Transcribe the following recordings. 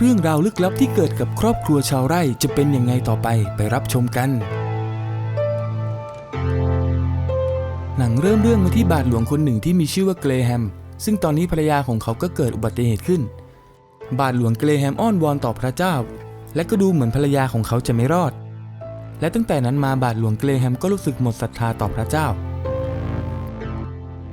เรื่องราวลึกลับที่เกิดกับครอบครัวชาวไร่จะเป็นยังไงต่อไปไปรับชมกัน หนังเริ่มเรื่องมาที่บาทหลวงคนหนึ่งที่มีชื่อว่าเกรแฮม ซึ่งตอนนี้ภรรยาของเขาก็เกิดอุบัติเหตุขึ้น บาทหลวงเกรแฮมอ้อนวอนต่อพระเจ้า และก็ดูเหมือนภรรยาของเขาจะไม่รอด และตั้งแต่นั้นมาบาทหลวงเกรแฮมก็รู้สึกหมดศรัทธาต่อพระเจ้า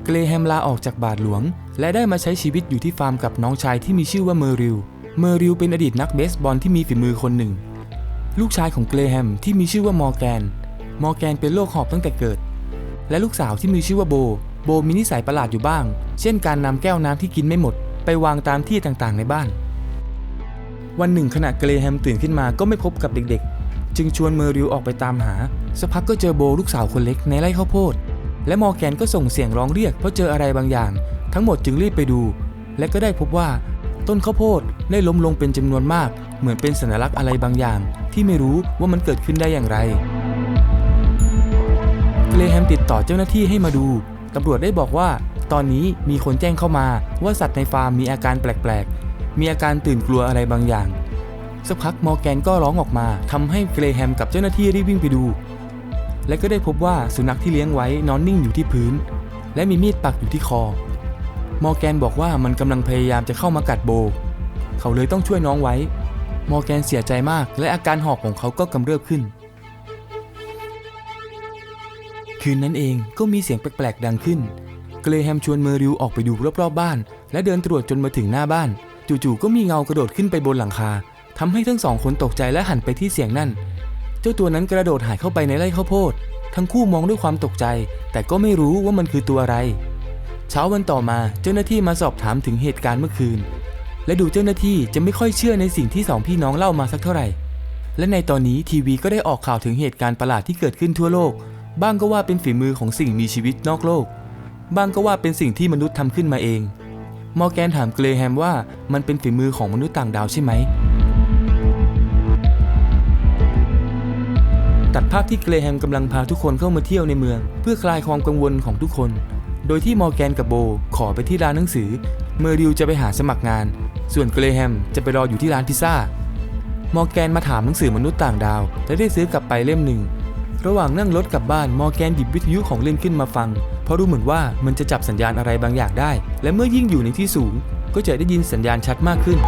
เกรแฮมลาออกจากบาทหลวง และได้มาใช้ชีวิตอยู่ที่ฟาร์มกับน้องชายที่มีชื่อว่าเมอริล เมอริลเป็นอดีตนักเบสบอลที่มีฝีมือคนหนึ่ง ลูกชายของเกรแฮมที่มีชื่อว่ามอร์แกน มอร์แกนเป็นโรคหอบตั้งแต่เกิด และลูกสาวที่มีชื่อว่าโบ โบมีนิสัยประหลาดอยู่บ้าง เช่นการนำแก้วน้ำที่กินไม่หมด ไปวางตามที่ต่างๆในบ้าน วันหนึ่งขณะเกรแฮมตื่นขึ้นมาก็ไม่พบกับเด็กๆ จึงชวนเมอริลออกไปตามหาสักพักก็เจอโบลูกสาวคนเล็กในไร่ข้าวโพด และมอร์แกนก็ส่งเสียงร้องเรียกเพราะเจออะไรบางอย่าง ทั้งหมดจึงรีบไปดู และก็ได้พบว่า ต้นข้าวโพดได้ล้มลงเป็นจำนวนมาก เหมือนเป็นสัญลักษณ์อะไรบางอย่าง ที่ไม่รู้ว่ามันเกิดขึ้นได้อย่างไรเกรแฮมติดต่อเจ้าหน้าที่ให้มาดู ตำรวจได้บอกว่า ตอนนี้มีคนแจ้งเข้ามาว่าสัตว์ในฟาร์มมีอาการแปลกๆ มีอาการตื่นกลัวอะไรบางอย่าง สักพักมอร์แกนก็ร้องออกมาทำให้เกรแฮมกับเจ้าหน้าที่รีบวิ่งไปดู และก็ได้พบว่าสุนัขที่เลี้ยงไว้นอนนิ่งอยู่ที่พื้น และมีมีดปักอยู่ที่คอ มอร์แกนบอกว่ามันกำลังพยายามจะเข้ามากัดโบ เขาเลยต้องช่วยน้องไว้ มอร์แกนเสียใจมากและอาการหอบของเขาก็กำเริบขึ้น คืนนั้นเองก็มีเสียงแปลกๆดังขึ้น เกรแฮมชวนเมอริวออกไปดูรอบๆบ้าน และเดินตรวจจนมาถึงหน้าบ้าน จู่ๆก็มีเงากระโดดขึ้นไปบนหลังคาทำให้ทั้งสองคนตกใจและหันไปที่เสียงนั่น เจ้าตัวนั้นกระโดดหายเข้าไปในไร่ข้าวโพด ทั้งคู่มองด้วยความตกใจ แต่ก็ไม่รู้ว่ามันคือตัวอะไร เช้าวันต่อมาเจ้าหน้าที่มาสอบถามถึงเหตุการณ์เมื่อคืน และดูเจ้าหน้าที่จะไม่ค่อยเชื่อในสิ่งที่สองพี่น้องเล่ามาสักเท่าไหร่ และในตอนนี้ทีวีก็ได้ออกข่าวถึงเหตุการณ์ประหลาดที่เกิดขึ้นทั่วโลก บ้างก็ว่าเป็นฝีมือของสิ่งมีชีวิตนอกโลก บ้างก็ว่าเป็นสิ่งที่มนุษย์ทำขึ้นมาเอง มอร์แกนถามเกรแฮมว่ามันเป็นฝีมือของมนุษย์ต่างดาวใช่ไหมตัดภาพที่เกรแฮมกำลังพาทุกคนเข้ามาเที่ยวในเมือง เพื่อคลายความกังวลของทุกคน โดยที่มอร์แกนกับโบขอไปที่ร้านหนังสือ เมอริลจะไปหาสมัครงาน ส่วนเกรแฮมจะไปรออยู่ที่ร้านพิซซ่ามอร์แกนมาถามหนังสือมนุษย์ต่างดาว และได้ซื้อกลับไปเล่มหนึ่ง ระหว่างนั่งรถกลับบ้านมอร์แกนหยิบวิทยุของเล่นขึ้นมาฟัง เพราะรู้เหมือนว่ามันจะจับสัญญาณอะไรบางอย่างได้ และเมื่อยิ่งอยู่ในที่สูง ก็จะได้ยินสัญญาณชัดมากขึ้น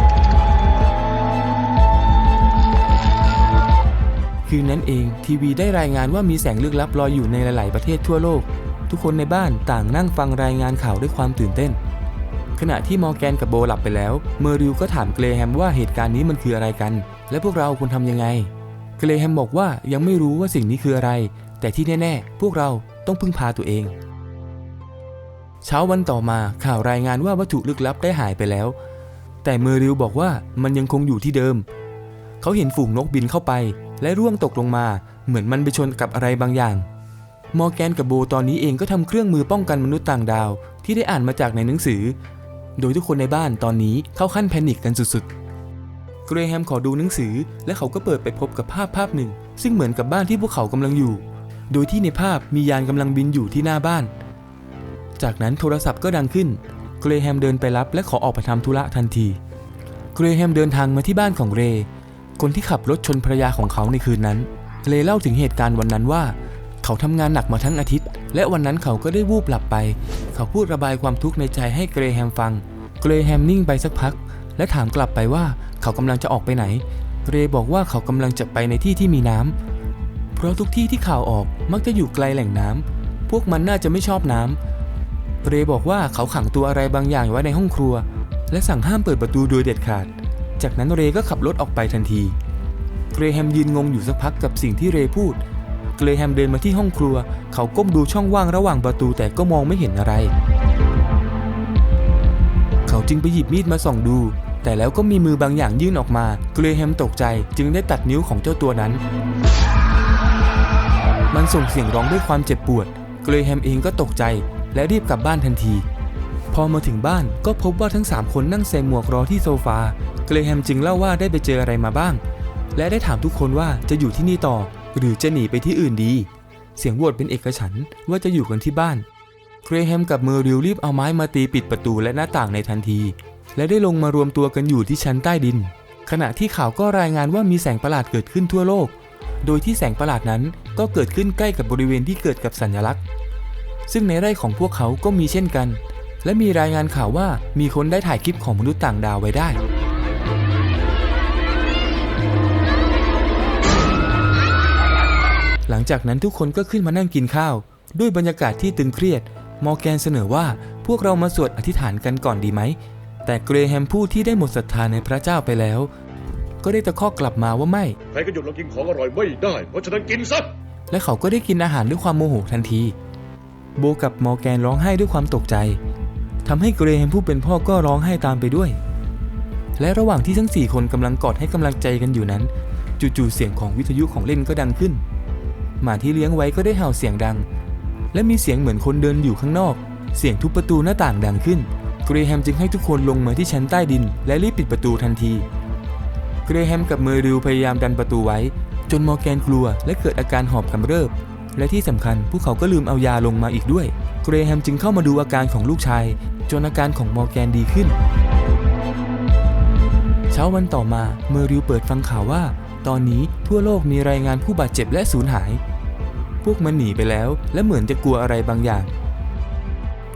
คืนนั้นเองทีวีได้รายงานว่ามีแสงลึกลับลอยอยู่ในหลาย ๆ ประเทศทั่วโลก ทุกคนในบ้านต่างนั่งฟังรายงานข่าวด้วยความตื่นเต้น ขณะที่มอร์แกนกับโบหลับไปแล้ว เมอริลก็ถามเกรแฮมว่าเหตุการณ์นี้มันคืออะไรกัน และพวกเราควรทำยังไง เกรแฮมบอกว่ายังไม่รู้ว่าสิ่งนี้คืออะไร แต่ที่แน่ ๆ พวกเราต้องพึ่งพาตัวเอง เช้าวันต่อมาข่าวรายงานว่าวัตถุลึกลับได้หายไปแล้ว แต่เมอริลบอกว่ามันยังคงอยู่ที่เดิม เขาเห็นฝูงนกบินเข้าไป และร่วงตกลงมา เหมือนมันไปชนกับอะไรบางอย่าง มอร์แกนกับโบตอนนี้เองก็ทำเครื่องมือป้องกันมนุษย์ต่างดาว ที่ได้อ่านมาจากในหนังสือ โดยทุกคนในบ้านตอนนี้เข้าขั้นแพนิคกันสุดๆ เกรแฮมขอดูหนังสือ และเขาก็เปิดไปพบกับภาพภาพหนึ่ง ซึ่งเหมือนกับบ้านที่พวกเขากำลังอยู่ โดยที่ในภาพมียานกำลังบินอยู่ที่หน้าบ้าน จากนั้นโทรศัพท์ก็ดังขึ้น เกรแฮมเดินไปรับและขอออกไปทำธุระทันที เกรแฮมเดินทางมาที่บ้านของเร คนที่ขับรถชนภรรยาของเขาในคืนนั้นเลเล่าถึงเหตุการณ์วันนั้นว่า เขาทำงานหนักมาทั้งอาทิตย์ และวันนั้นเขาก็ได้วูบหลับไป เขาพูดระบายความทุกข์ในใจให้เกรแฮมฟัง เกรแฮมนิ่งไปสักพัก และถามกลับไปว่าเขากำลังจะออกไปไหน เรบอกว่าเขากำลังจะไปในที่ที่มีน้ำเพราะทุกที่ที่ข่าวออกมักจะอยู่ไกลแหล่งน้ำพวกมันน่าจะไม่ชอบน้ำเรบอกว่าเขาขังตัวอะไรบางอย่างไว้ในห้องครัว และสั่งห้ามเปิดประตูโดยเด็ดขาด จากนั้นเรก็ขับรถออกไปทันที เกรแฮมยืนงงอยู่สักพักกับสิ่งที่เรพูด เกรแฮมเดินมาที่ห้องครัว เขาก้มดูช่องว่างระหว่างประตูแต่ก็มองไม่เห็นอะไร เขาจึงไปหยิบมีดมาส่องดู แต่แล้วก็มีมือบางอย่างยื่นออกมา เกรแฮมตกใจจึงได้ตัดนิ้วของเจ้าตัวนั้น มันส่งเสียงร้องด้วยความเจ็บปวด เกรแฮมเองก็ตกใจ และรีบกลับบ้านทันทีพอมาถึงบ้านก็พบว่าทั้ง 3 คนนั่งใส่หมวกรอที่โซฟา เกรแฮมจึงเล่าว่าได้ไปเจออะไรมาบ้าง และได้ถามทุกคนว่าจะอยู่ที่นี่ต่อ หรือจะหนีไปที่อื่นดี เสียงโหวตเป็นเอกฉันว่าจะอยู่กันที่บ้านเกรแฮมกับเมอริลรีบเอาไม้มาตีปิดประตูและหน้าต่างในทันที และได้ลงมารวมตัวกันอยู่ที่ชั้นใต้ดิน ขณะที่ข่าวก็รายงานว่ามีแสงประหลาดเกิดขึ้นทั่วโลก โดยที่แสงประหลาดนั้นก็เกิดขึ้นใกล้กับบริเวณที่เกิดกับสัญลักษณ์ ซึ่งในไร่ของพวกเขาก็มีเช่นกัน และมีรายงานข่าวว่ามีคนได้ถ่ายคลิปของมนุษย์ต่างดาวไว้ได้ หลังจากนั้นทุกคนก็ขึ้นมานั่งกินข้าว ด้วยบรรยากาศที่ตึงเครียด มอร์แกนเสนอว่าพวกเรามาสวดอธิษฐานกันก่อนดีไหม แต่เกรแฮมผู้ที่ได้หมดศรัทธาในพระเจ้าไปแล้ว ก็ได้ตะคอกกลับมาว่าไม่ ใครก็หยุดเรากินของอร่อยไม่ได้ เพราะฉะนั้นกินซะ และเขาก็ได้กินอาหารด้วยความโมโหทันที โบกับมอร์แกนร้องไห้ด้วยความตกใจทำให้เกรแฮมผู้เป็นพ่อก็ร้องไห้ตามไปด้วย และระหว่างที่ทั้งสี่คนกำลังกอดให้กำลังใจกันอยู่นั้น จู่ๆเสียงของวิทยุของเล่นก็ดังขึ้น หมาที่เลี้ยงไว้ก็ได้เห่าเสียงดัง และมีเสียงเหมือนคนเดินอยู่ข้างนอก เสียงทุบประตูหน้าต่างดังขึ้น เกรแฮมจึงให้ทุกคนลงมาที่ชั้นใต้ดิน และรีบปิดประตูทันที เกรแฮมกับเมอริลพยายามดันประตูไว้ จนมอร์แกนกลัวและเกิดอาการหอบกำเริบ และที่สำคัญพวกเขาก็ลืมเอายาลงมาอีกด้วย เกรแฮมจึงเข้ามาดูอาการของลูกชาย จนอาการของมอร์แกนดีขึ้น ช้าวันต่อมาเมอริลเปิดฟังข่าวว่า ตอนนี้ทั่วโลกมีรายงานผู้บาดเจ็บและสูญหาย พวกมันหนีไปแล้ว และเหมือนจะกลัวอะไรบางอย่าง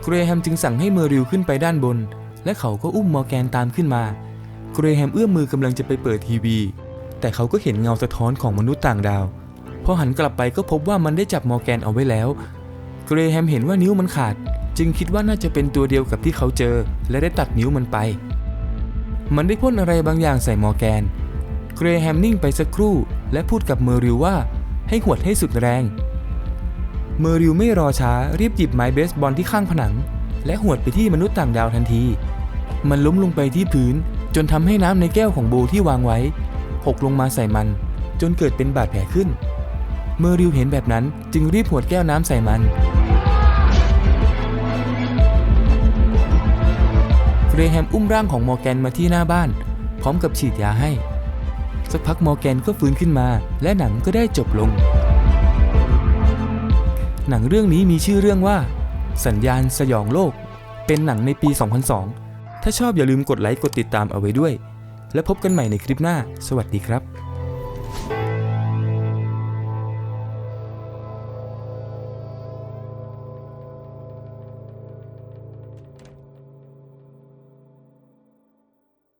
เกรแฮมจึงสั่งให้เมอริลขึ้นไปด้านบน และเขาก็อุ้มมอร์แกนตามขึ้นมา เกรแฮมเอื้อมมือกำลังจะไปเปิดทีวี แต่เขาก็เห็นเงาสะท้อนของมนุษย์ต่างดาวพอหันกลับไปก็พบว่ามันได้จับมอร์แกนเอาไว้แล้ว เกรแฮมเห็นว่านิ้วมันขาด จึงคิดว่าน่าจะเป็นตัวเดียวกับที่เขาเจอ และได้ตัดนิ้วมันไป มันได้พ่นอะไรบางอย่างใส่มอร์แกน เกรแฮมนิ่งไปสักครู่ และพูดกับเมอริลว่าให้หวดให้สุดแรง เมอริลไม่รอช้ารีบหยิบไม้เบสบอลที่ข้างผนัง และหวดไปที่มนุษย์ต่างดาวทันที มันล้มลงไปที่พื้น จนทำให้น้ำในแก้วของโบที่วางไว้ หกลงมาใส่มัน จนเกิดเป็นบาดแผลขึ้น เมอริลเห็นแบบนั้นจึงรีบหวดแก้วน้ำใส่มัน เกรแฮมอุ้มร่างของมอร์แกนมาที่หน้าบ้าน พร้อมกับฉีดยาให้ สักพักมอร์แกนก็ฟื้นขึ้นมา และหนังก็ได้จบลง หนังเรื่องนี้มีชื่อเรื่องว่า สัญญาณสยองโลก เป็นหนังในปี 2002 ถ้าชอบอย่าลืมกดไลค์กดติดตามเอาไว้ด้วย และพบกันใหม่ในคลิปหน้า สวัสดีครับ